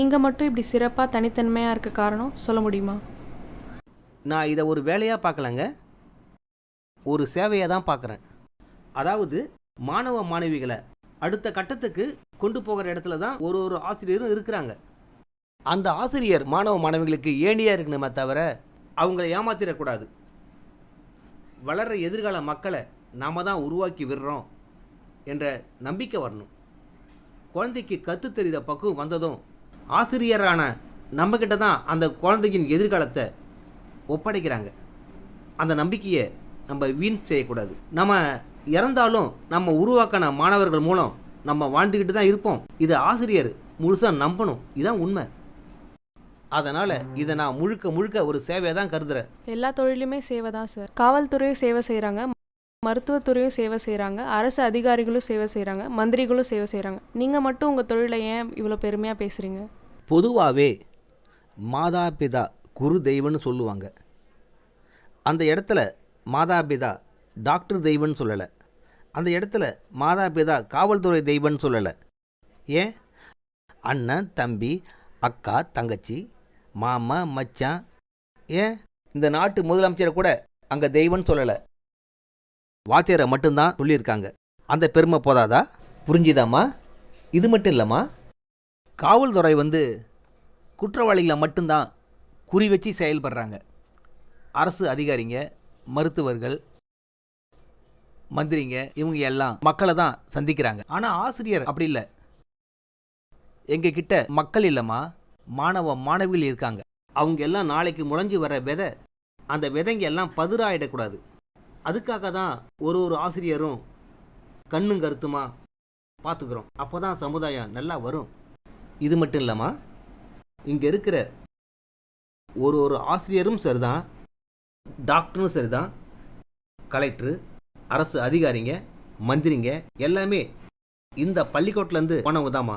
நீங்கள் மட்டும் இப்படி சிறப்பாக தனித்தன்மையாக இருக்க காரணம் சொல்ல முடியுமா? நான் இதை ஒரு வேலையாக பார்க்கலங்க. ஒரு சேவையாக தான் பார்க்குறேன். அதாவது மாணவ மாணவிகளை அடுத்த கட்டத்துக்கு கொண்டு போகிற இடத்துல தான் ஒரு ஒரு ஆசிரியரும் இருக்கிறாங்க. அந்த ஆசிரியர் மாணவ மாணவிகளுக்கு ஏணியாக இருக்கணுமே தவிர அவங்கள ஏமாத்திடக்கூடாது. வளர்கிற எதிர்கால மக்களை நாம் தான் உருவாக்கி விடுறோம் என்ற நம்பிக்கை வரணும். குழந்தைக்கு கற்று தெரிகிற பக்குவம் வந்ததும் ஆசிரியரான நம்மக்கிட்ட தான் அந்த குழந்தையின் எதிர்காலத்தை ஒப்படைக்கிறாங்க. அந்த நம்பிக்கையை நம்ம வீண் செய்யக்கூடாது. நம்ம இறந்தாலும் நம்ம உருவாக்கின மாணவர்கள் மூலம் நம்ம வாழ்ந்துக்கிட்டு தான் இருப்போம். இதை ஆசிரியர் முழுசாக நம்பணும். இதுதான் உண்மை. அதனால் இதை நான் முழுக்க முழுக்க ஒரு சேவையை தான் கருதுகிறேன் எல்லா தொழிலுமே சேவை தான் சார். காவல்துறையும் சேவை செய்கிறாங்க மருத்துவத்துறையும் சேவை செய்கிறாங்க அரசு அதிகாரிகளும் சேவை செய்கிறாங்க மந்திரிகளும் சேவை செய்கிறாங்க நீங்கள் மட்டும் உங்கள் தொழிலை ஏன் இவ்வளோ பெருமையாக பேசுகிறீங்க பொதுவாகவே மாதா பிதா குரு தெய்வம்னு சொல்லுவாங்க. அந்த இடத்துல மாதா பிதா டாக்டர் தெய்வம்னு சொல்லலை. அந்த இடத்துல மாதா பிதா காவல்துறை தெய்வம்னு சொல்லலை. ஏன்? அண்ணன் தம்பி அக்கா தங்கச்சி மாமா மச்சான். ஏன்? இந்த நாட்டு முதலமைச்சரை கூட அங்கே தெய்வம்னு சொல்லலை. வாத்தியாரை மட்டும்தான் சொல்லியிருக்காங்க. அந்த பெருமை போதாதா? புரிஞ்சுதாம்மா? இது மட்டும் இல்லைம்மா. காவல்துறை வந்து குற்றவாளிகளை மட்டும்தான் குறி வச்சு செயல்படுறாங்க. அரசு அதிகாரிங்க மருத்துவர்கள் மந்திரிங்க இவங்க எல்லாம் மக்களை தான் சந்திக்கிறாங்க. ஆனால் ஆசிரியர் அப்படி இல்லை. எங்கள் கிட்ட மக்கள் இல்லைம்மா மாணவ மாணவிகள் இருக்காங்க. அவங்க எல்லாம் நாளைக்கு முளைஞ்சு வர விதை அந்த விதைங்க எல்லாம் பதிராயிடக்கூடாது. அதுக்காக தான் ஒரு ஒரு ஆசிரியரும் கண்ணும் கருத்துமா பார்த்துக்கிறோம். அப்போ தான் சமுதாயம் நல்லா வரும். இது மட்டும் இல்லைம்மா. இங்கே இருக்கிற ஒரு ஒரு ஆசிரியரும் சரிதான் டாக்டரும் சரிதான் கலெக்டரு அரசு அதிகாரிங்க மந்திரிங்க எல்லாமே இந்த பள்ளிக்கூட்டிலேருந்து போனவங்க தாம்மா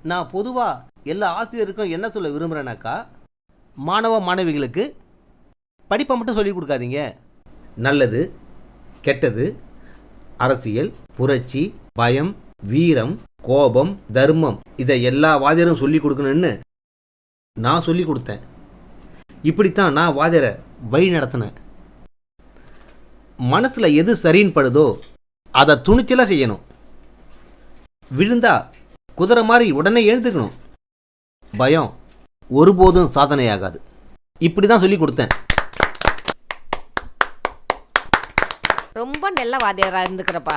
நான் பொதுவாக எல்லா ஆசிரியருக்கும் என்ன சொல்ல விரும்புகிறேனாக்கா மாணவ மாணவிகளுக்கு படிப்பை மட்டும் சொல்லிக் கொடுக்காதீங்க. நல்லது கெட்டது அரசியல் புரட்சி பயம் வீரம் கோபம் தர்மம் இதை எல்லா வாதியரும் சொல்லி கொடுக்கணும்னு நான் சொல்லி கொடுத்தேன். இப்படித்தான் நான் வாதியரை வழி நடத்தினேன். மனசில் எது சரின்னு படுதோ அதை துணிச்சலாக செய்யணும். விழுந்தா குதிரை மாதிரி உடனே எழுந்துக்கணும் பயம் ஒருபோதும் சாதனையாகாது. இப்படி தான் சொல்லி கொடுத்தேன். ரொம்ப நல்ல வாத்தியாரா இருந்துக்கிறப்பா.